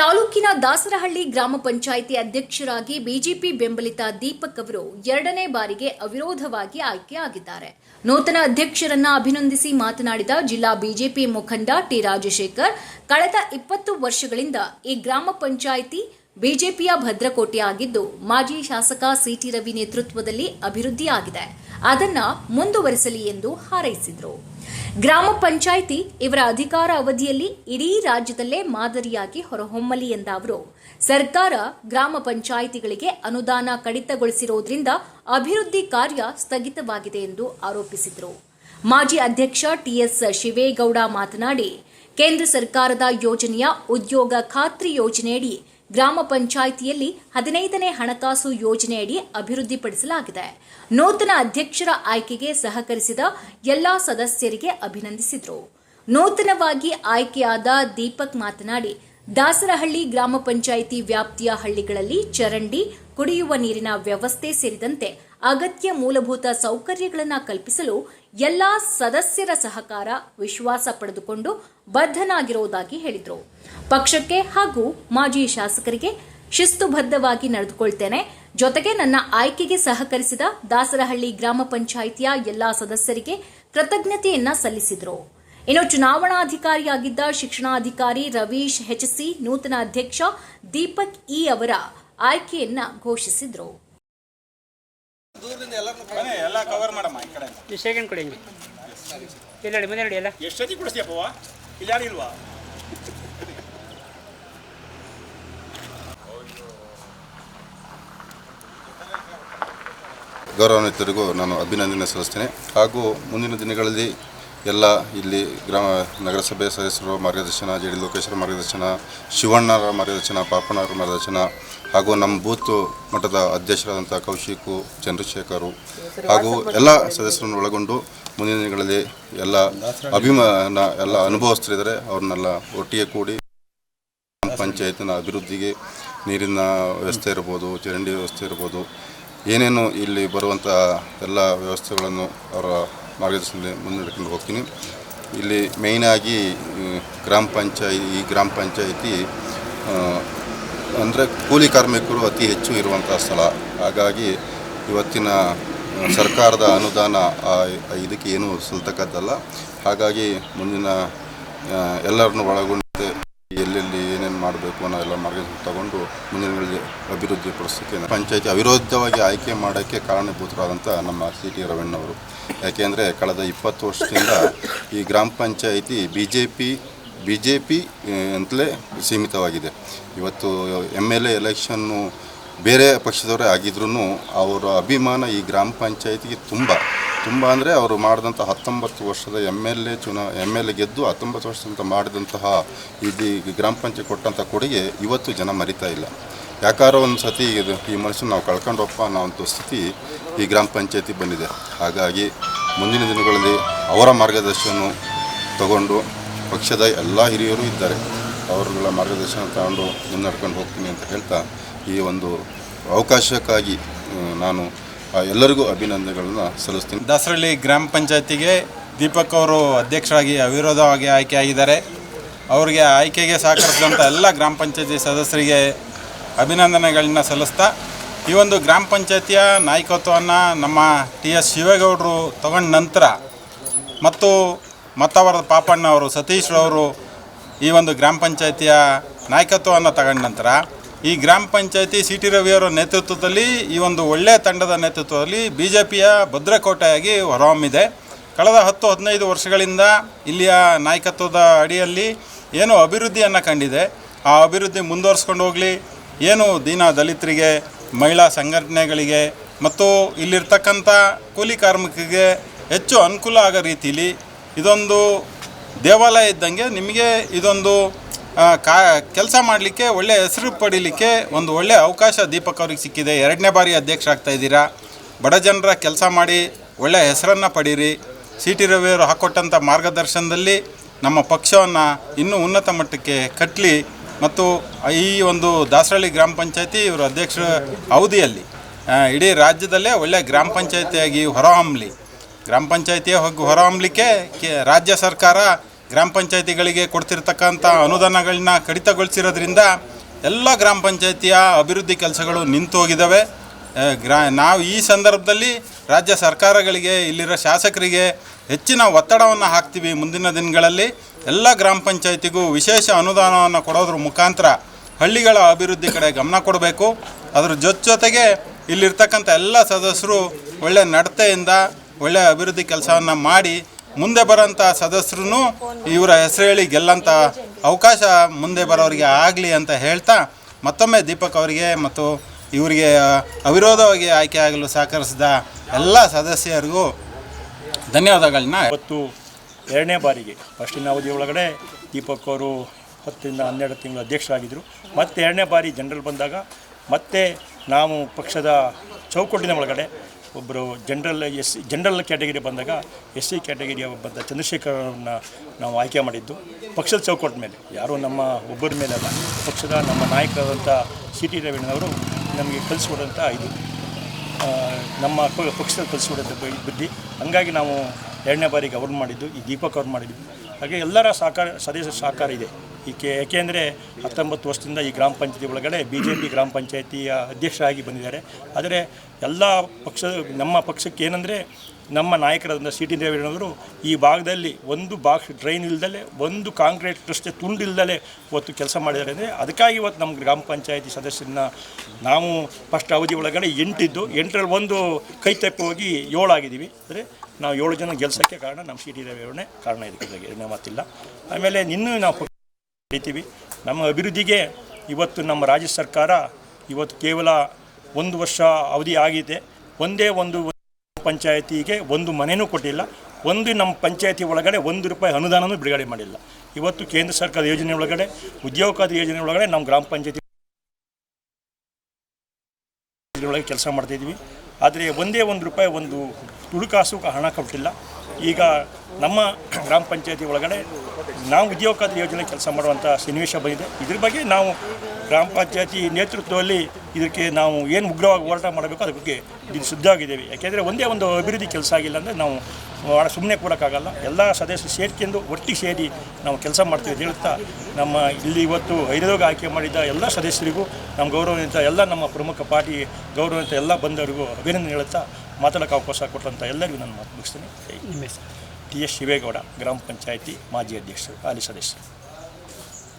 ತಾಲೂಕಿನ ದಾಸರಹಳ್ಳಿ ಗ್ರಾಮ ಪಂಚಾಯಿತಿ ಅಧ್ಯಕ್ಷರಾಗಿ ಬಿಜೆಪಿ ಬೆಂಬಲಿತ ದೀಪಕ್ ಅವರು ಎರಡನೇ ಬಾರಿಗೆ ಅವಿರೋಧವಾಗಿ ಆಯ್ಕೆಯಾಗಿದ್ದಾರೆ. ನೂತನ ಅಧ್ಯಕ್ಷರನ್ನ ಅಭಿನಂದಿಸಿ ಮಾತನಾಡಿದ ಜಿಲ್ಲಾ ಬಿಜೆಪಿ ಮುಖಂಡ ಟಿ ರಾಜಶೇಖರ್, ಕಳೆದ ಇಪ್ಪತ್ತು ವರ್ಷಗಳಿಂದ ಈ ಗ್ರಾಮ ಪಂಚಾಯಿತಿ ಬಿಜೆಪಿಯ ಭದ್ರಕೋಟೆಯಾಗಿದ್ದು ಮಾಜಿ ಶಾಸಕ ಸಿಟಿ ರವಿ ನೇತೃತ್ವದಲ್ಲಿ ಅಭಿವೃದ್ಧಿಯಾಗಿದೆ. ಅದನ್ನ ಮುಂದುವರೆಸಲಿ ಎಂದು ಹಾರೈಸಿದರು. ಗ್ರಾಮ ಪಂಚಾಯಿತಿ ಇವರ ಅಧಿಕಾರ ಅವಧಿಯಲ್ಲಿ ಇಡೀ ರಾಜ್ಯದಲ್ಲೇ ಮಾದರಿಯಾಗಿ ಹೊರಹೊಮ್ಮಲಿ ಎಂದ ಅವರು ಸರ್ಕಾರ ಗ್ರಾಮ ಪಂಚಾಯಿತಿಗಳಿಗೆ ಅನುದಾನ ಕಡಿತಗೊಳಿಸಿರುವುದರಿಂದ ಅಭಿವೃದ್ಧಿ ಕಾರ್ಯ ಸ್ಥಗಿತವಾಗಿದೆ ಎಂದು ಆರೋಪಿಸಿದರು. ಮಾಜಿ ಅಧ್ಯಕ್ಷ ಟಿಎಸ್ ಶಿವೇಗೌಡ ಮಾತನಾಡಿ, ಕೇಂದ್ರ ಸರ್ಕಾರದ ಯೋಜನೆಯ ಉದ್ಯೋಗ ಖಾತ್ರಿ ಯೋಜನೆಯಡಿ ಗ್ರಾಮ ಪಂಚಾಯಿತಿಯಲ್ಲಿ ಹದಿನೈದನೇ ಹಣಕಾಸು ಯೋಜನೆಯಡಿ ಅಭಿವೃದ್ಧಿಪಡಿಸಲಾಗಿದೆ. ನೂತನ ಅಧ್ಯಕ್ಷರ ಆಯ್ಕೆಗೆ ಸಹಕರಿಸಿದ ಎಲ್ಲಾ ಸದಸ್ಯರಿಗೆ ಅಭಿನಂದಿಸಿದರು. ನೂತನವಾಗಿ ಆಯ್ಕೆಯಾದ ದೀಪಕ್ ಮಾತನಾಡಿ, ದಾಸರಹಳ್ಳಿ ಗ್ರಾಮ ಪಂಚಾಯಿತಿ ವ್ಯಾಪ್ತಿಯ ಹಳ್ಳಿಗಳಲ್ಲಿ ಚರಂಡಿ, ಕುಡಿಯುವ ನೀರಿನ ವ್ಯವಸ್ಥೆ ಸೇರಿದಂತೆ ಅಗತ್ಯ ಮೂಲಭೂತ ಸೌಕರ್ಯಗಳನ್ನು ಕಲ್ಪಿಸಲು ಎಲ್ಲಾ ಸದಸ್ಯರ ಸಹಕಾರ ವಿಶ್ವಾಸ ಪಡೆದುಕೊಂಡು ಬದ್ಧನಾಗಿರುವುದಾಗಿ ಹೇಳಿದರು. ಪಕ್ಷಕ್ಕೆ ಹಾಗೂ ಮಾಜಿ ಶಾಸಕರಿಗೆ ಶಿಸ್ತುಬದ್ಧವಾಗಿ ನಡೆದುಕೊಳ್ತೇನೆ. ಜೊತೆಗೆ ನನ್ನ ಆಯ್ಕೆಗೆ ಸಹಕರಿಸಿದ ದಾಸರಹಳ್ಳಿ ಗ್ರಾಮ ಪಂಚಾಯಿತಿಯ ಎಲ್ಲಾ ಸದಸ್ಯರಿಗೆ ಕೃತಜ್ಞತೆಯನ್ನ ಸಲ್ಲಿಸಿದರು. ಇನ್ನು ಚುನಾವಣಾಧಿಕಾರಿಯಾಗಿದ್ದ ಶಿಕ್ಷಣಾಧಿಕಾರಿ ರವೀಶ್ ಹೆಚ್ಸಿ ನೂತನ ಅಧ್ಯಕ್ಷ ದೀಪಕ್ ಇ ಅವರ ಆಯ್ಕೆಯನ್ನ ಘೋಷಿಸಿದರು. ಎಲ್ಲ ಕವರ್ ಮಾಡಮ್ಮ ಈ ಕಡೆ ಈ ಸೆಕೆಂಡ್ ಕೊಡಿ ಹಿಂಗೆ. ಇಲ್ಲಿ ನೋಡಿ ಮುಂದೆ ನೋಡಿ ಎಲ್ಲ. ಎಷ್ಟು ಸತಿ ಕುಡಿಸ್ತೀಯಪ್ಪವ ಇಲ್ಲಿ ಯಾರು ಇಲ್ವಾ? ಗೌರವಾನ್ವಿತರಿಗೂ ನಾನು ಅಭಿನಂದನೆ ಸಲ್ಲಿಸ್ತೇನೆ. ಹಾಗೂ ಮುಂದಿನ ದಿನಗಳಲ್ಲಿ ಎಲ್ಲ ಇಲ್ಲಿ ಗ್ರಾಮ, ನಗರಸಭೆ ಸದಸ್ಯರು ಮಾರ್ಗದರ್ಶನ, ಜೆ ಡಿ ಲೋಕೇಶ್ವರ ಮಾರ್ಗದರ್ಶನ, ಶಿವಣ್ಣರ ಮಾರ್ಗದರ್ಶನ ಪಾಪಣ್ಣವರ ಮಾರ್ಗದರ್ಶನ ಹಾಗೂ ನಮ್ಮ ಬೂತ್ ಮಠದ ಅಧ್ಯಕ್ಷರಾದಂಥ ಕೌಶಿಕು ಚಂದ್ರಶೇಖರು ಹಾಗೂ ಎಲ್ಲ ಸದಸ್ಯರನ್ನು ಒಳಗೊಂಡು ಮುಂದಿನ ದಿನಗಳಲ್ಲಿ ಎಲ್ಲ ಅಭಿಮಾನ ಎಲ್ಲ ಅನುಭವಿಸ್ತಿದ್ದಾರೆ ಅವ್ರನ್ನೆಲ್ಲ ಒಟ್ಟಿಗೆ ಕೂಡಿ ಪಂಚಾಯತ್ನ ಅಭಿವೃದ್ಧಿಗೆ ನೀರಿನ ವ್ಯವಸ್ಥೆ ಇರ್ಬೋದು, ಚರಂಡಿ ವ್ಯವಸ್ಥೆ ಇರ್ಬೋದು, ಏನೇನು ಇಲ್ಲಿ ಬರುವಂಥ ಎಲ್ಲ ವ್ಯವಸ್ಥೆಗಳನ್ನು ಅವರ ಮಾರ್ಗದರ್ಶನದಲ್ಲಿ ಮುನ್ನಡೆಕೊಂಡು ಹೋಗ್ತೀನಿ. ಇಲ್ಲಿ ಮೇಯ್ನಾಗಿ ಗ್ರಾಮ ಪಂಚಾಯಿ ಈ ಗ್ರಾಮ ಪಂಚಾಯಿತಿ ಅಂದರೆ ಕೂಲಿ ಕಾರ್ಮಿಕರು ಅತಿ ಹೆಚ್ಚು ಇರುವಂಥ ಸ್ಥಳ. ಹಾಗಾಗಿ ಇವತ್ತಿನ ಸರ್ಕಾರದ ಅನುದಾನ ಇದಕ್ಕೆ ಏನೂ ಸಲ್ತಕ್ಕದ್ದಲ್ಲ ಹಾಗಾಗಿ ಮುಂದಿನ ಎಲ್ಲರನ್ನು ಒಳಗೊಂಡಂತೆ ಎಲ್ಲೆಲ್ಲಿ ಏನೇನು ಮಾಡಬೇಕು ಅನ್ನೋ ಎಲ್ಲ ಮಾರ್ಗದರ್ಶನ ತಗೊಂಡು ಮುಂದಿನ ದಿನಗಳಲ್ಲಿ ಅಭಿವೃದ್ಧಿ ಪಡಿಸೋಕ್ಕೆ ಪಂಚಾಯತಿ ಅವಿರೋಧವಾಗಿ ಆಯ್ಕೆ ಮಾಡೋಕ್ಕೆ ಕಾರಣಭೂತರಾದಂಥ ನಮ್ಮ ಸಿ ಟಿ ರವಣ್ಣವರು. ಯಾಕೆಂದರೆ ಕಳೆದ ಇಪ್ಪತ್ತು ವರ್ಷದಿಂದ ಈ ಗ್ರಾಮ panchayat B J P B J P ಅಂತಲೇ ಸೀಮಿತವಾಗಿದೆ. ಇವತ್ತು ಎಂ ಎಲ್ ಎ ಎಲೆಕ್ಷನ್ನು ಬೇರೆ ಪಕ್ಷದವರೇ ಆಗಿದ್ರೂ ಅವರ ಅಭಿಮಾನ ಈ ಗ್ರಾಮ ಪಂಚಾಯತಿಗೆ ತುಂಬ. ತುಂಬ ಅಂದರೆ ಅವರು ಮಾಡಿದಂಥ ಹತ್ತೊಂಬತ್ತು ವರ್ಷದ ಎಂ ಎಲ್ ಎ ಚುನಾ ಎಂ ಎಲ್ ಎ ಗೆದ್ದು ಹತ್ತೊಂಬತ್ತು ವರ್ಷದಿಂದ ಮಾಡಿದಂತಹ ಇದು ಗ್ರಾಮ ಪಂಚಾಯತ್ ಕೊಟ್ಟಂಥ ಕೊಡುಗೆ ಇವತ್ತು ಜನ ಮರಿತಾ ಇಲ್ಲ. ಯಾಕಾರೋ ಒಂದು ಸತಿ ಇದು ಈ ಮನುಷ್ಯನ ನಾವು ಕಳ್ಕೊಂಡಪ್ಪ ಅನ್ನೋ ಸ್ಥಿತಿ ಈ ಗ್ರಾಮ ಪಂಚಾಯತಿ ಬಂದಿದೆ. ಹಾಗಾಗಿ ಮುಂದಿನ ದಿನಗಳಲ್ಲಿ ಅವರ ಮಾರ್ಗದರ್ಶನ ತಗೊಂಡು ಪಕ್ಷದ ಎಲ್ಲ ಹಿರಿಯರು ಇದ್ದಾರೆ. ಅವರುಗಳ ಮಾರ್ಗದರ್ಶನ ತಗೊಂಡು ಮುನ್ನಡ್ಕೊಂಡು ಹೋಗ್ತೀನಿ ಅಂತ ಹೇಳ್ತಾ ಈ ಒಂದು ಅವಕಾಶಕ್ಕಾಗಿ ನಾನು ಎಲ್ಲರಿಗೂ ಅಭಿನಂದನೆಗಳನ್ನು ಸಲ್ಲಿಸ್ತೀನಿ. ದಾಸರಳ್ಳಿ ಗ್ರಾಮ ಪಂಚಾಯತಿಗೆ ದೀಪಕ್ ಅವರು ಅಧ್ಯಕ್ಷರಾಗಿ ಅವಿರೋಧವಾಗಿ ಆಯ್ಕೆಯಾಗಿದ್ದಾರೆ ಅವರಿಗೆ ಆಯ್ಕೆಗೆ ಸಹಕರಿಸಿದಂಥ ಎಲ್ಲ ಗ್ರಾಮ ಪಂಚಾಯತಿ ಸದಸ್ಯರಿಗೆ ಅಭಿನಂದನೆಗಳನ್ನ ಸಲ್ಲಿಸ್ತಾ, ಈ ಒಂದು ಗ್ರಾಮ ಪಂಚಾಯತಿಯ ನಾಯಕತ್ವವನ್ನು ನಮ್ಮ ಟಿ ಎಸ್ ಶಿವೇಗೌಡರು ತಗೊಂಡ ನಂತರ ಮತ್ತು ಮತ್ತವರ ಪಾಪಣ್ಣ ಅವರು ಸತೀಶ್ರವರು ಈ ಒಂದು ಗ್ರಾಮ ಪಂಚಾಯತಿಯ ನಾಯಕತ್ವವನ್ನು ತಗೊಂಡ ನಂತರ ಈ ಗ್ರಾಮ ಪಂಚಾಯತಿ ಸಿ ಟಿ ರವಿಯವರ ನೇತೃತ್ವದಲ್ಲಿ ಈ ಒಂದು ಒಳ್ಳೆಯ ತಂಡದ ನೇತೃತ್ವದಲ್ಲಿ ಬಿ ಜೆ ಪಿಯ ಭದ್ರಕೋಟೆಯಾಗಿ ಹೊರಹೊಮ್ಮಿದೆ. ಕಳೆದ ಹತ್ತು, ಹದಿನೈದು ವರ್ಷಗಳಿಂದ ಇಲ್ಲಿಯ ನಾಯಕತ್ವದ ಅಡಿಯಲ್ಲಿ ಏನು ಅಭಿವೃದ್ಧಿಯನ್ನು ಕಂಡಿದೆ. ಆ ಅಭಿವೃದ್ಧಿ ಮುಂದುವರಿಸ್ಕೊಂಡು ಹೋಗಲಿ, ಏನು ದೀನ ದಲಿತರಿಗೆ, ಮಹಿಳಾ ಸಂಘಟನೆಗಳಿಗೆ ಮತ್ತು ಇಲ್ಲಿರ್ತಕ್ಕಂಥ ಕೂಲಿ ಕಾರ್ಮಿಕರಿಗೆ ಹೆಚ್ಚು ಅನುಕೂಲ ಆಗೋ ರೀತಿಯಲ್ಲಿ ಇದೊಂದು ದೇವಾಲಯ ಇದ್ದಂಗೆ ನಿಮಗೆ ಇದೊಂದು ಕಾ, ಕೆಲಸ ಮಾಡಲಿಕ್ಕೆ ಒಳ್ಳೆಯ ಹೆಸರು ಪಡೀಲಿಕ್ಕೆ ಒಂದು ಒಳ್ಳೆಯ ಅವಕಾಶ ದೀಪಕ್ ಅವ್ರಿಗೆ ಸಿಕ್ಕಿದೆ. ಎರಡನೇ ಬಾರಿ ಅಧ್ಯಕ್ಷ ಆಗ್ತಾ ಇದ್ದೀರಾ. ಬಡ ಜನರ ಕೆಲಸ ಮಾಡಿ ಒಳ್ಳೆಯ ಹೆಸರನ್ನು ಪಡೀರಿ. ಸಿ ಟಿ ರವಿಯವರು ಹಾಕ್ಕೊಟ್ಟಂಥ ಮಾರ್ಗದರ್ಶನದಲ್ಲಿ ನಮ್ಮ ಪಕ್ಷವನ್ನು ಇನ್ನೂ ಉನ್ನತ ಮಟ್ಟಕ್ಕೆ ಕಟ್ಟಲಿ ಮತ್ತು ಈ ಒಂದು ದಾಸರಳ್ಳಿ ಗ್ರಾಮ ಪಂಚಾಯತಿ ಇವರು ಅಧ್ಯಕ್ಷರ ಅವಧಿಯಲ್ಲಿ ಇಡೀ ರಾಜ್ಯದಲ್ಲೇ ಒಳ್ಳೆಯ ಗ್ರಾಮ ಪಂಚಾಯತಿಯಾಗಿ ಹೊರಹೊಮ್ಮಲಿ ಗ್ರಾಮ ಪಂಚಾಯತಿಯ ಹೋಗಿ ಹೊರಹೊಮ್ಮಲಿಕ್ಕೆ ರಾಜ್ಯ ಸರ್ಕಾರ ಗ್ರಾಮ ಪಂಚಾಯತಿಗಳಿಗೆ ಕೊಡ್ತಿರ್ತಕ್ಕಂಥ ಅನುದಾನಗಳನ್ನ ಕಡಿತಗೊಳಿಸಿರೋದ್ರಿಂದ ಎಲ್ಲ ಗ್ರಾಮ ಪಂಚಾಯತಿಯ ಅಭಿವೃದ್ಧಿ ಕೆಲಸಗಳು ನಿಂತು ಹೋಗಿದ್ದಾವೆ ಗ್ರಾ, ನಾವು ಈ ಸಂದರ್ಭದಲ್ಲಿ ರಾಜ್ಯ ಸರ್ಕಾರಗಳಿಗೆ, ಇಲ್ಲಿರೋ ಶಾಸಕರಿಗೆ ಹೆಚ್ಚಿನ ಒತ್ತಡವನ್ನು ಹಾಕ್ತೀವಿ ಮುಂದಿನ ದಿನಗಳಲ್ಲಿ. ಎಲ್ಲ ಗ್ರಾಮ ಪಂಚಾಯತಿಗೂ ವಿಶೇಷ ಅನುದಾನವನ್ನು ಕೊಡೋದ್ರ ಮುಖಾಂತರ ಹಳ್ಳಿಗಳ ಅಭಿವೃದ್ಧಿ ಕಡೆ ಗಮನ ಕೊಡಬೇಕು. ಅದ್ರ ಜೊತೆ ಜೊತೆಗೆ ಇಲ್ಲಿರ್ತಕ್ಕಂಥ ಎಲ್ಲ ಸದಸ್ಯರು ಒಳ್ಳೆಯ ನಡತೆಯಿಂದ ಒಳ್ಳೆಯ ಅಭಿವೃದ್ಧಿ ಕೆಲಸವನ್ನು ಮಾಡಿ ಮುಂದೆ ಬರೋಂಥ ಸದಸ್ಯರು ಇವರ ಹೆಸರು ಹೇಳಿ ಗೆಲ್ಲಂಥ ಅವಕಾಶ ಮುಂದೆ ಬರೋರಿಗೆ ಆಗಲಿ ಅಂತ ಹೇಳ್ತಾ ಮತ್ತೊಮ್ಮೆ ದೀಪಕ್ ಅವರಿಗೆ ಮತ್ತು ಇವರಿಗೆ ಅವಿರೋಧವಾಗಿ ಆಯ್ಕೆ ಆಗಲು ಸಹಕರಿಸಿದ ಎಲ್ಲ ಸದಸ್ಯರಿಗೂ ಧನ್ಯವಾದಗಳನ್ನ. ಇವತ್ತು ಎರಡನೇ ಬಾರಿಗೆ ಫಸ್ಟಿನ ಅವಧಿ ಒಳಗಡೆ ದೀಪಕ್ ಅವರು ಹತ್ತರಿಂದ ಹನ್ನೆರಡು ತಿಂಗಳು ಅಧ್ಯಕ್ಷರಾಗಿದ್ದರು. ಮತ್ತು ಎರಡನೇ ಬಾರಿ ಜನರಲ್ ಬಂದಾಗ ಮತ್ತೆ ನಾವು ಪಕ್ಷದ ಚೌಕಟ್ಟಿನ ಒಳಗಡೆ ಒಬ್ಬರು ಜನರಲ್ ಎಸ್ ಜನರಲ್ ಕ್ಯಾಟಗರಿ ಬಂದಾಗ ಎಸ್ ಸಿ ಕ್ಯಾಟಗರಿಯ ಬಂದ ಚಂದ್ರಶೇಖರನ್ನ ನಾವು ಆಯ್ಕೆ ಮಾಡಿದ್ದು. ಪಕ್ಷದ ಚೌಕಟ್ಟ ಮೇಲೆ. ಯಾರೂ ನಮ್ಮ ಒಬ್ಬರ ಮೇಲೆ ಅಲ್ಲ. ಪಕ್ಷದ ನಮ್ಮ ನಾಯಕರಾದಂಥ ಸಿ ಟಿ ರವೀಣವರು ನಮಗೆ ಕಲಿಸ್ಕೊಡೋಂಥ ಇದು. ನಮ್ಮ ಪಕ್ಷದ ಕಲಿಸ್ಬಿಡುತ್ತೆ ಬುದ್ಧಿ ಹಂಗಾಗಿ ನಾವು ಎರಡನೇ ಬಾರಿಗೆ ಅವ್ರನ್ನ ಮಾಡಿದ್ದು, ಈ ದೀಪಕ್ ಅವ್ರು ಮಾಡಿದ್ದು. ಹಾಗೆ ಎಲ್ಲರ ಸಹಕಾರ ಸದಸ್ಯ ಸಹಕಾರ ಇದೆ. ಈಕೆ ಯಾಕೆಂದರೆ ಹತ್ತೊಂಬತ್ತು ವರ್ಷದಿಂದ ಈ ಗ್ರಾಮ ಪಂಚಾಯತಿ ಒಳಗಡೆ ಬಿ ಜೆ ಪಿ ಗ್ರಾಮ ಪಂಚಾಯತಿಯ ಅಧ್ಯಕ್ಷರಾಗಿ ಬಂದಿದ್ದಾರೆ. ಆದರೆ ಎಲ್ಲ ಪಕ್ಷ, ನಮ್ಮ ಪಕ್ಷಕ್ಕೆ ಏನಂದರೆ ನಮ್ಮ ನಾಯಕರಾದ ಸಿ ಟಿ ದೇವೇಗೌಡರು ಈ ಭಾಗದಲ್ಲಿ ಒಂದು ಬಾಕ್ಸ್ ಡ್ರೈನ್ ಇಲ್ದಲೆ, ಒಂದು ಕಾಂಕ್ರೀಟ್ ರಸ್ತೆ ತುಂಡು ಇಲ್ದಲೆ ಇವತ್ತು ಕೆಲಸ ಮಾಡಿದ್ದಾರೆ ಅಂದರೆ ಅದಕ್ಕಾಗಿ ಇವತ್ತು ನಮ್ಮ ಗ್ರಾಮ ಪಂಚಾಯತಿ ಸದಸ್ಯರನ್ನ ನಾವು ಫಸ್ಟ್ ಅವಧಿ ಒಳಗಡೆ ಎಂಟಿದ್ದು, ಎಂಟರಲ್ಲಿ ಒಂದು ಕೈ ತಪ್ಪಿ ಹೋಗಿ ಏಳಾಗಿದ್ದೀವಿ ಅಂದರೆ ನಾವು ಏಳು ಜನ ಗೆಲ್ಸೋಕ್ಕೆ ಕಾರಣ ನಮ್ಮ ಸಿ ಟಿ ದೇವೇಗೌಡನೇ ಕಾರಣ ಇದಕ್ಕೆ. ಮಾತಿಲ್ಲ. ಆಮೇಲೆ ನಿನ್ನೂ ನಾವು ಹಿಡಿತೀವಿ ನಮ್ಮ ಅಭಿವೃದ್ಧಿಗೆ ಇವತ್ತು ನಮ್ಮ ರಾಜ್ಯ ಸರ್ಕಾರ ಇವತ್ತು ಕೇವಲ ಒಂದು ವರ್ಷ ಅವಧಿ ಆಗಿದೆ. ಒಂದೇ ಒಂದು ಪಂಚಾಯತಿಗೆ ಒಂದು ಮನೆಯೂ ಕೊಟ್ಟಿಲ್ಲ. ಒಂದು ನಮ್ಮ ಪಂಚಾಯತಿ ಒಳಗಡೆ ಒಂದು ರೂಪಾಯಿ ಅನುದಾನವೂ ಬಿಡುಗಡೆ ಮಾಡಿಲ್ಲ. ಇವತ್ತು ಕೇಂದ್ರ ಸರ್ಕಾರದ ಯೋಜನೆ ಒಳಗಡೆ, ಉದ್ಯೋಗಾದಿ ಯೋಜನೆ ಒಳಗಡೆ ನಮ್ಮ ಗ್ರಾಮ ಪಂಚಾಯತಿ ಒಳಗೆ ಕೆಲಸ ಮಾಡ್ತಾಯಿದ್ವಿ ಆದರೆ ಒಂದೇ ಒಂದು ರೂಪಾಯಿ ಒಂದು ತುಳುಕಾಸು ಹಣ ಕೊಟ್ಟಿಲ್ಲ. ಈಗ ನಮ್ಮ ಗ್ರಾಮ ಪಂಚಾಯತಿ ಒಳಗಡೆ ನಾವು ಉದ್ಯೋಗಾದಿ ಯೋಜನೆ ಕೆಲಸ ಮಾಡುವಂಥ ಸನ್ನಿವೇಶ ಬಂದಿದೆ. ಇದ್ರ ಬಗ್ಗೆ ನಾವು ಗ್ರಾಮ ಪಂಚಾಯತಿ ನೇತೃತ್ವದಲ್ಲಿ ಇದಕ್ಕೆ ನಾವು ಏನು ಉಗ್ರವಾಗಿ ಹೋರಾಟ ಮಾಡಬೇಕು, ಅದ್ರ ಬಗ್ಗೆ ಸಿದ್ಧವಾಗಿದ್ದೇವೆ ಯಾಕೆಂದರೆ ಒಂದೇ ಒಂದು ಅಭಿವೃದ್ಧಿ ಕೆಲಸ ಆಗಿಲ್ಲ ಅಂದರೆ ನಾವು ಸುಮ್ಮನೆ ಕೊಡೋಕ್ಕಾಗಲ್ಲ. ಎಲ್ಲ ಸದಸ್ಯರು ಸೇರ್ಕೊಂಡು ಒಟ್ಟಿಗೆ ಸೇರಿ ನಾವು ಕೆಲಸ ಮಾಡ್ತೀವಿ ಅಂತ ಹೇಳ್ತಾ ನಮ್ಮ ಇಲ್ಲಿ ಇವತ್ತು ಐದೋಗ ಆಯ್ಕೆ ಮಾಡಿದ ಎಲ್ಲ ಸದಸ್ಯರಿಗೂ, ನಮ್ಮ ಗೌರವದಿಂದ ಎಲ್ಲ ನಮ್ಮ ಪ್ರಮುಖ ಪಾರ್ಟಿ ಗೌರವದಿಂದ ಎಲ್ಲ ಬಂದವರಿಗೂ ಅಭಿನಂದನೆ ಹೇಳುತ್ತಾ ಮಾತಾಡೋಕ್ಕೆ ಅವಕಾಶ ಕೊಟ್ಟಂಥ ಎಲ್ಲರಿಗೂ ನಾನು ಮಾತು ಮುಗಿಸ್ತೀನಿ. ಟಿ ಎಸ್ ಶಿವೇಗೌಡ ಗ್ರಾಮ ಪಂಚಾಯತಿ ಮಾಜಿ ಅಧ್ಯಕ್ಷರು ಹಾಲಿ ಸದಸ್ಯರು